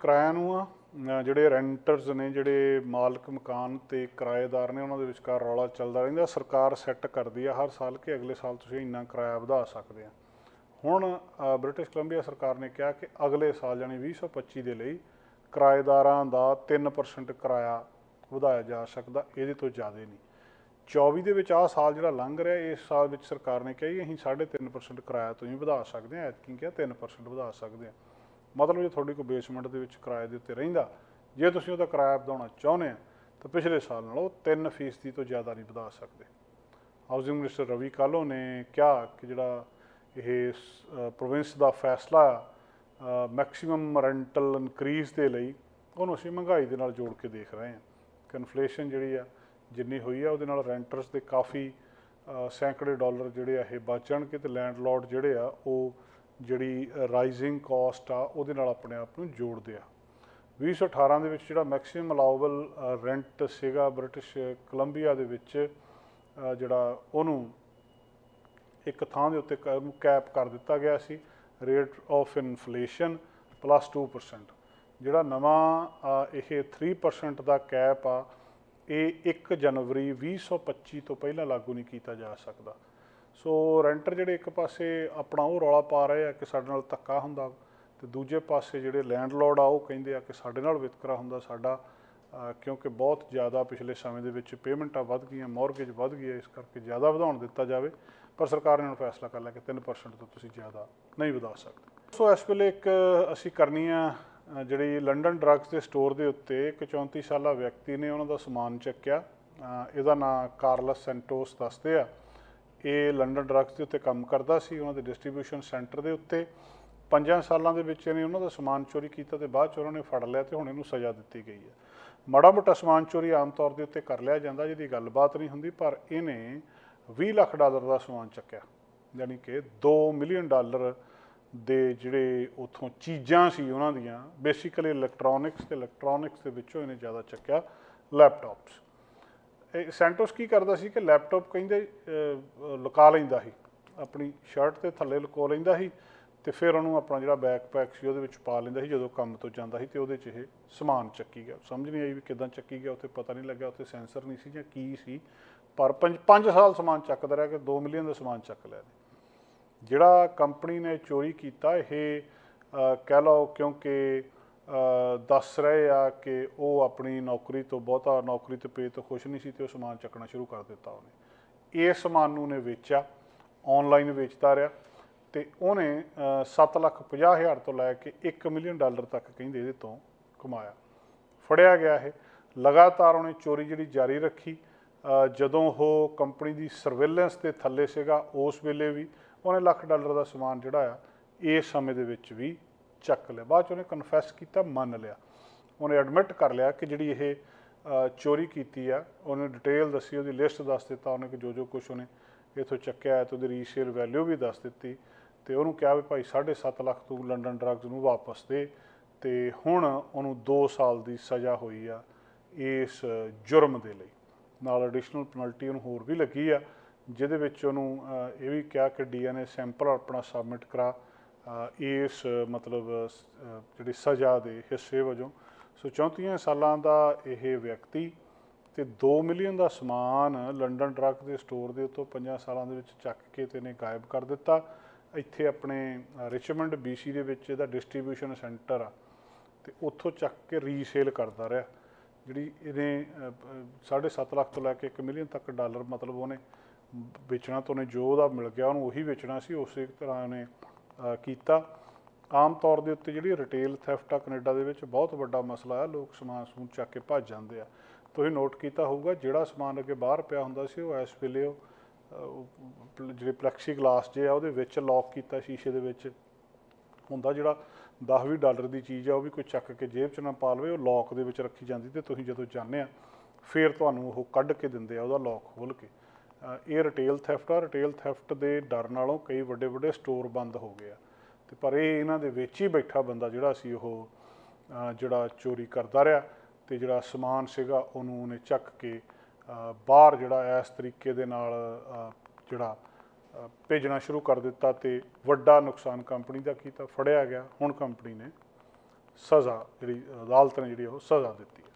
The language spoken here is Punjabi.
ਕਿਰਾਇਆ ਨੂੰ ਆ ਜਿਹੜੇ ਰੈਂਟਰਸ ਨੇ, ਜਿਹੜੇ ਮਾਲਕ ਮਕਾਨ ਤੇ ਕਿਰਾਏਦਾਰ ਨੇ, ਉਹਨਾਂ ਦੇ ਵਿਚਕਾਰ ਰੌਲਾ ਚੱਲਦਾ ਰਹਿੰਦਾ, ਸਰਕਾਰ ਸੈੱਟ ਕਰਦੀ ਆ ਹਰ ਸਾਲ ਕਿ ਅਗਲੇ ਸਾਲ ਤੁਸੀਂ ਇੰਨਾ ਕਿਰਾਇਆ ਵਧਾ ਸਕਦੇ ਆ। ਹੁਣ ਬ੍ਰਿਟਿਸ਼ ਕੋਲੰਬੀਆ ਸਰਕਾਰ ਨੇ ਕਿਹਾ ਕਿ ਅਗਲੇ ਸਾਲ ਯਾਨੀ 2025 ਦੇ ਲਈ ਕਿਰਾਏਦਾਰਾਂ ਦਾ 3% ਕਿਰਾਇਆ ਵਧਾਇਆ ਜਾ ਸਕਦਾ, ਇਹਦੇ ਤੋਂ ਜ਼ਿਆਦਾ ਨਹੀਂ। 24 ਦੇ ਵਿੱਚ ਆਹ ਸਾਲ ਜਿਹੜਾ ਲੰਘ ਰਿਹਾ, ਇਸ ਸਾਲ ਵਿੱਚ ਸਰਕਾਰ ਨੇ ਕਿਹਾ ਜੀ, ਅਸੀਂ 3.5% ਕਿਰਾਇਆ ਤੁਸੀਂ ਵਧਾ ਸਕਦੇ ਹਾਂ ਐਤਕੀ ਕਿਹਾ 3% ਵਧਾ ਸਕਦੇ ਹਾਂ ਮਤਲਬ ਜੇ ਤੁਹਾਡੀ ਕੋਈ ਬੇਸਮੈਂਟ ਦੇ ਵਿੱਚ ਕਿਰਾਏ ਦੇ ਉੱਤੇ ਰਹਿੰਦਾ, ਜੇ ਤੁਸੀਂ ਉਹਦਾ ਕਿਰਾਇਆ ਵਧਾਉਣਾ ਚਾਹੁੰਦੇ ਆ, ਤਾਂ ਪਿਛਲੇ ਸਾਲ ਨਾਲੋਂ 3% ਤੋਂ ਜ਼ਿਆਦਾ ਨਹੀਂ ਵਧਾ ਸਕਦੇ। ਹਾਊਸਿੰਗ ਮਿਨਿਸਟਰ ਰਵੀ ਕਾਲੋ ਨੇ ਕਿਹਾ ਕਿ ਜਿਹੜਾ ਇਹ ਪ੍ਰੋਵਿੰਸ ਦਾ ਫੈਸਲਾ ਮੈਕਸਿਮਮ ਰੈਂਟਲ ਇਨਕਰੀਜ਼ ਦੇ ਲਈ ਉਹਨੂੰ ਅਸੀਂ ਮਹਿੰਗਾਈ ਦੇ ਨਾਲ ਜੋੜ ਕੇ ਦੇਖ ਰਹੇ ਹਾਂ। ਕਿ ਇਨਫਲੇਸ਼ਨ ਜਿਹੜੀ ਆ, ਜਿੰਨੀ ਹੋਈ ਆ, ਉਹਦੇ ਨਾਲ ਰੈਂਟਰਸ ਦੇ ਕਾਫੀ ਸੈਂਕੜੇ ਡਾਲਰ ਜਿਹੜੇ ਆ ਇਹ ਬਚਣਗੇ ਤੇ ਲੈਂਡਲੋਰਡ ਜਿਹੜੇ ਆ, ਉਹ ਜਿਹੜੀ ਰਾਈਜ਼ਿੰਗ ਕਾਸਟ ਆ, ਉਹਦੇ ਨਾਲ ਆਪਣੇ ਆਪ ਨੂੰ ਜੋੜਦੇ ਆ। 2018 ਦੇ ਵਿੱਚ ਜਿਹੜਾ ਮੈਕਸਿਮਮ ਅਲਾਉਬਲ ਰੈਂਟ ਸੀਗਾ ਬ੍ਰਿਟਿਸ਼ ਕੋਲੰਬੀਆ ਦੇ ਵਿੱਚ ਜਿਹੜਾ ਉਹਨੂੰ ਇੱਕ ਥਾਂ ਦੇ ਉੱਤੇ ਕ- ਉਹਨੂੰ ਕੈਪ ਕਰ ਦਿੱਤਾ ਗਿਆ ਸੀ ਰੇਟ ਆਫ ਇਨਫਲੇਸ਼ਨ ਪਲੱਸ 2% ਜਿਹੜਾ ਨਵਾਂ ਇਹ 3% ਦਾ ਕੈਪ ਆ, ਇਹ 1 ਜਨਵਰੀ 2025 ਤੋਂ ਪਹਿਲਾਂ ਲਾਗੂ ਨਹੀਂ ਕੀਤਾ ਜਾ ਸਕਦਾ। ਸੋ ਰੈਂਟਰ ਜਿਹੜੇ ਇੱਕ ਪਾਸੇ ਆਪਣਾ ਉਹ ਰੌਲਾ ਪਾ ਰਹੇ ਆ ਕਿ ਸਾਡੇ ਨਾਲ ਧੱਕਾ ਹੁੰਦਾ ਤੇ ਦੂਜੇ ਪਾਸੇ ਜਿਹੜੇ ਲੈਂਡਲੋਰਡ ਆ, ਉਹ ਕਹਿੰਦੇ ਆ ਕਿ ਸਾਡੇ ਨਾਲ ਵਿਤਕਰਾ ਹੁੰਦਾ, ਸਾਡਾ ਕਿਉਂਕਿ ਬਹੁਤ ਜ਼ਿਆਦਾ ਪਿਛਲੇ ਸਮੇਂ ਦੇ ਵਿੱਚ ਪੇਮੈਂਟਾਂ ਵੱਧ ਗਈਆਂ ਮੌਰਗੇਜ ਵੱਧ ਗਈ ਹੈ, ਇਸ ਕਰਕੇ ਜ਼ਿਆਦਾ ਵਧਾਉਣ ਦਿੱਤਾ ਜਾਵੇ, ਪਰ ਸਰਕਾਰ ਨੇ ਹੁਣ ਫੈਸਲਾ ਕਰ ਲਿਆ ਕਿ 3% ਤੋਂ ਤੁਸੀਂ ਜ਼ਿਆਦਾ ਨਹੀਂ ਵਧਾ ਸਕਦੇ। ਸੋ ਇਸ ਵੇਲੇ ਇੱਕ ਅਸੀਂ ਕਰਨੀ ਆ ਜਿਹੜੀ ਲੰਡਨ ਡਰੱਗਸ ਦੇ ਸਟੋਰ ਦੇ ਉੱਤੇ ਇੱਕ 34 ਸਾਲਾ ਵਿਅਕਤੀ ਨੇ ਉਹਨਾਂ ਦਾ ਸਮਾਨ ਚੱਕਿਆ। ਇਹਦਾ ਨਾਂ ਕਾਰਲਸ ਸੈਂਟੋਸ ਦੱਸਦੇ ਆ। ਇਹ ਲੰਡਨ ਡਰੱਗਸ ਦੇ ਉੱਤੇ ਕੰਮ ਕਰਦਾ ਸੀ, ਉਹਨਾਂ ਦੇ ਡਿਸਟ੍ਰੀਬਿਊਸ਼ਨ ਸੈਂਟਰ ਦੇ ਉੱਤੇ। ਪੰਜਾਂ ਸਾਲਾਂ ਦੇ ਵਿੱਚ ਇਹਨੇ ਉਹਨਾਂ ਦਾ ਸਮਾਨ ਚੋਰੀ ਕੀਤਾ ਤੇ ਬਾਅਦ ਚ ਉਹਨਾਂ ਨੇ ਫੜ ਲਿਆ ਤੇ ਹੁਣ ਇਹਨੂੰ ਸਜ਼ਾ ਦਿੱਤੀ ਗਈ ਹੈ। ਮਾੜਾ ਮੋਟਾ ਸਮਾਨ ਚੋਰੀ ਆਮ ਤੌਰ ਦੇ ਉੱਤੇ ਕਰ ਲਿਆ ਜਾਂਦਾ, ਜਿਹਦੀ ਗੱਲਬਾਤ ਨਹੀਂ ਹੁੰਦੀ, ਪਰ ਇਹਨੇ 20 ਲੱਖ ਡਾਲਰ ਦਾ ਸਮਾਨ ਚੱਕਿਆ। ਯਾਨੀ ਕਿ 2 ਮਿਲੀਅਨ ਡਾਲਰ ਦੇ ਜਿਹੜੇ ਉਥੋਂ ਚੀਜ਼ਾਂ ਸੀ ਉਹਨਾਂ ਦੀਆਂ ਬੇਸਿਕਲੀ ਇਲੈਕਟ੍ਰੋਨਿਕਸ ਤੇ ਇਲੈਕਟ੍ਰੋਨਿਕਸ ਦੇ ਵਿੱਚੋਂ ਇਹਨੇ ਜ਼ਿਆਦਾ ਚੱਕਿਆ ਲੈਪਟਾਪਸ ਇਹ ਸੈਂਟੋਸ ਕੀ ਕਰਦਾ ਸੀ ਕਿ ਲੈਪਟਾਪ ਕਹਿੰਦੇ ਲੁਕਾ ਲੈਂਦਾ ਸੀ। ਆਪਣੀ ਸ਼ਰਟ ਤੇ ਥੱਲੇ ਲੁਕੋ ਲੈਂਦਾ ਸੀ ਤੇ ਫਿਰ ਉਹਨੂੰ ਆਪਣਾ ਜਿਹੜਾ ਬੈਕਪੈਕ ਸੀ ਉਹਦੇ ਵਿੱਚ ਪਾ ਲੈਂਦਾ ਸੀ ਜਦੋਂ ਕੰਮ ਤੋਂ ਜਾਂਦਾ ਸੀ ਤੇ ਉਹਦੇ 'ਚ ਇਹ ਸਮਾਨ ਚੱਕੀ ਗਿਆ। ਸਮਝ ਨਹੀਂ ਆਈ ਵੀ ਕਿਦਾਂ ਚੱਕੀ ਗਿਆ, ਉੱਥੇ ਪਤਾ ਨਹੀਂ ਲੱਗਿਆ, ਉੱਥੇ ਸੈਂਸਰ ਨਹੀਂ ਸੀ ਜਾਂ ਕੀ ਸੀ। ਪਰ 5 ਸਾਲ ਸਮਾਨ ਚੱਕਦਾ ਰਿਹਾ ਕਿ 2 ਮਿਲੀਅਨ ਦਾ ਸਮਾਨ ਚੱਕ ਲਿਆ ਜਿਹੜਾ ਕੰਪਨੀ ਨੇ ਚੋਰੀ ਕੀਤਾ ਇਹ ਕਹਿ ਲਓ ਕਿਉਂਕਿ ਦੱਸ ਰਹੇ ਆ ਕਿ ਉਹ ਆਪਣੀ ਨੌਕਰੀ ਤੋਂ ਬਹੁਤਾ ਨੌਕਰੀ ਤੇ ਪੇ ਤੋਂ ਖੁਸ਼ ਨਹੀਂ ਸੀ ਤੇ ਉਹ ਸਮਾਨ ਚੱਕਣਾ ਸ਼ੁਰੂ ਕਰ ਦਿੱਤਾ ਉਹਨੇ। ਇਹ ਸਮਾਨ ਨੂੰ ਨੇ ਵੇਚਿਆ ਆਨਲਾਈਨ ਵੇਚਦਾ ਰਿਹਾ ਤੇ ਉਹਨੇ 7 ਲੱਖ 50 ਹਜ਼ਾਰ ਤੋਂ ਲੈ ਕੇ 1 ਮਿਲੀਅਨ ਡਾਲਰ ਤੱਕ ਕਹਿੰਦੇ ਇਹਦੇ ਤੋਂ ਕਮਾਇਆ। ਫੜਿਆ ਗਿਆ ਇਹ। ਲਗਾਤਾਰ ਉਹਨੇ ਚੋਰੀ ਜਿਹੜੀ ਜਾਰੀ ਰੱਖੀ। ਜਦੋਂ ਉਹ ਕੰਪਨੀ ਦੀ ਸਰਵੇਲੈਂਸ ਦੇ ਥੱਲੇ ਸੀਗਾ, ਉਸ ਵੇਲੇ ਵੀ ਉਹਨੇ ਲੱਖ ਡਾਲਰ ਦਾ ਸਮਾਨ ਜਿਹੜਾ ਆ ਇਸ ਸਮੇਂ ਦੇ ਵਿੱਚ ਵੀ ਚੱਕ ਲਿਆ। ਬਾਅਦ ਚ ਉਹਨੇ ਕਨਫੈਸ ਕੀਤਾ, ਮੰਨ ਲਿਆ। ਉਹਨੇ ਐਡਮਿਟ ਕਰ ਲਿਆ ਕਿ ਜਿਹੜੀ ਇਹ ਚੋਰੀ ਕੀਤੀ ਆ, ਉਹਨੇ ਡਿਟੇਲ ਦੱਸੀ, ਉਹਦੀ ਲਿਸਟ ਦੱਸ ਦਿੱਤਾ, ਉਹਨੇ ਕਿ ਜੋ ਜੋ ਕੁਝ ਉਹਨੇ ਇਥੋਂ ਚੱਕਿਆ ਹੈ ਤੇ ਉਹਦੀ ਰੀਸੇਲ ਵੈਲਿਊ ਵੀ ਦੱਸ ਦਿੱਤੀ। ਤੇ ਉਹਨੂੰ ਕਿਹਾ ਵੀ ਭਾਈ 7.5 ਲੱਖ ਤੂੰ ਲੰਡਨ ਡਰੱਗਸ ਨੂੰ ਵਾਪਸ ਦੇ। ਤੇ ਹੁਣ ਉਹਨੂੰ 2 ਸਾਲ ਦੀ ਸਜ਼ਾ ਹੋਈ ਆ ਇਸ ਜੁਰਮ ਦੇ ਲਈ। ਨਾਲ ਐਡੀਸ਼ਨਲ ਪੈਨਲਟੀ ਉਹਨੂੰ ਹੋਰ ਵੀ ਲੱਗੀ ਆ, ਜਿਹਦੇ ਵਿੱਚ ਉਹਨੂੰ ਇਹ ਵੀ ਕਿਹਾ ਕਿ ਡੀਐਨਏ ਸੈਂਪਲ ਆਪਣਾ ਸਬਮਿਟ ਕਰਾ। ਇਸ ਮਤਲਬ ਜਿਹੜੀ ਸਜ਼ਾ ਦੇ ਹਿੱਸੇ ਵਜੋਂ ਸੋ 34 ਸਾਲਾਂ ਦਾ ਇਹ ਵਿਅਕਤੀ ਤੇ 2 ਮਿਲੀਅਨ ਦਾ ਸਮਾਨ ਲੰਡਨ ਡਰੱਗ ਦੇ ਸਟੋਰ ਦੇ ਉੱਤੋਂ 5 ਸਾਲਾਂ ਦੇ ਵਿੱਚ ਚੱਕ ਕੇ ਤੇ ਨੇ ਗਾਇਬ ਕਰ ਦਿੱਤਾ। ਇੱਥੇ ਆਪਣੇ ਅ, ਰਿਚਮੰਡ BC ਦੇ ਵਿੱਚ ਇਹਦਾ ਡਿਸਟ੍ਰੀਬਿਊਸ਼ਨ ਸੈਂਟਰ ਆ ਤੇ ਉੱਥੋਂ ਚੱਕ ਕੇ ਰੀਸੇਲ ਕਰਦਾ ਰਿਹਾ ਜਿਹੜੀ ਇਹਨੇ 7.5 ਲੱਖ ਤੋਂ ਲੈ ਕੇ 1 ਮਿਲੀਅਨ ਤੱਕ ਡਾਲਰ ਮਤਲਬ ਉਹਨੇ ਵੇਚਣਾ ਤੋਂ ਉਹਨੇ ਜੋ ਉਹਦਾ ਮਿਲ ਗਿਆ ਉਹਨੂੰ ਉਹੀ ਵੇਚਣਾ ਸੀ ਉਸੇ ਤਰ੍ਹਾਂ ਉਹਨੇ ਕੀਤਾ। ਆਮ ਤੌਰ ਦੇ ਉੱਤੇ ਜਿਹੜੀ ਰਿਟੇਲ ਥੈਫਟ ਆ ਕੈਨੇਡਾ ਦੇ ਵਿੱਚ ਬਹੁਤ ਵੱਡਾ ਮਸਲਾ ਆ। ਲੋਕ ਸਮਾਨ ਸਮੂਨ ਚੱਕ ਕੇ ਭੱਜ ਜਾਂਦੇ ਆ। ਤੁਸੀਂ ਨੋਟ ਕੀਤਾ ਹੋਊਗਾ, ਜਿਹੜਾ ਸਮਾਨ ਅੱਗੇ ਬਾਹਰ ਪਿਆ ਹੁੰਦਾ ਸੀ, ਉਹ ਇਸ ਵੇਲੇ ਉਹ ਜਿਹੜੇ ਪਲੈਕਸੀ ਗਲਾਸ ਜੇ ਆ, ਉਹਦੇ ਵਿੱਚ ਲੌਕ ਕੀਤਾ ਸ਼ੀਸ਼ੇ ਦੇ ਵਿੱਚ। ਹੁੰਦਾ ਜਿਹੜਾ 10-20 ਡਾਲਰ ਦੀ ਚੀਜ਼ ਆ, ਉਹ ਵੀ ਕੋਈ ਚੱਕ ਕੇ ਜੇਬ 'ਚ ਨਾ ਪਾ ਲਵੇ ਉਹ ਲੌਕ ਦੇ ਵਿੱਚ ਰੱਖੀ ਜਾਂਦੀ ਤੇ ਤੁਸੀਂ ਜਦੋਂ ਜਾਂਦੇ ਆ, ਫਿਰ ਤੁਹਾਨੂੰ ਉਹ ਕੱਢ ਕੇ ਦਿੰਦੇ ਆ, ਉਹਦਾ ਲੌਕ ਖੋਲ ਕੇ। ਇਹ ਰਿਟੇਲ ਥੈਫਟ ਆ। ਰਿਟੇਲ ਥੈਫਟ ਦੇ ਡਰ ਨਾਲੋਂ ਕਈ ਵੱਡੇ ਵੱਡੇ ਸਟੋਰ ਬੰਦ ਹੋ ਗਏ ਆ। ਤੇ ਪਰ ਇਹ ਇਹਨਾਂ ਦੇ ਵਿੱਚ ਹੀ ਬੈਠਾ ਬੰਦਾ ਜਿਹੜਾ ਸੀ ਉਹ ਜਿਹੜਾ ਚੋਰੀ ਕਰਦਾ ਰਿਹਾ ਤੇ ਜਿਹੜਾ ਸਮਾਨ ਸੀਗਾ ਉਹਨੂੰ ਉਹਨੇ ਚੱਕ ਕੇ ਬਾਹਰ ਜਿਹੜਾ ਇਸ ਤਰੀਕੇ ਦੇ ਨਾਲ ਜਿਹੜਾ ਭੇਜਣਾ ਸ਼ੁਰੂ ਕਰ ਦਿੱਤਾ ਤੇ ਵੱਡਾ ਨੁਕਸਾਨ ਕੰਪਨੀ ਦਾ ਕੀਤਾ, ਫੜਿਆ ਗਿਆ। ਹੁਣ ਕੰਪਨੀ ਨੇ ਸਜ਼ਾ ਜਿਹੜੀ ਅਦਾਲਤ ਨੇ ਜਿਹੜੀ ਉਹ ਸਜ਼ਾ ਦਿੱਤੀ।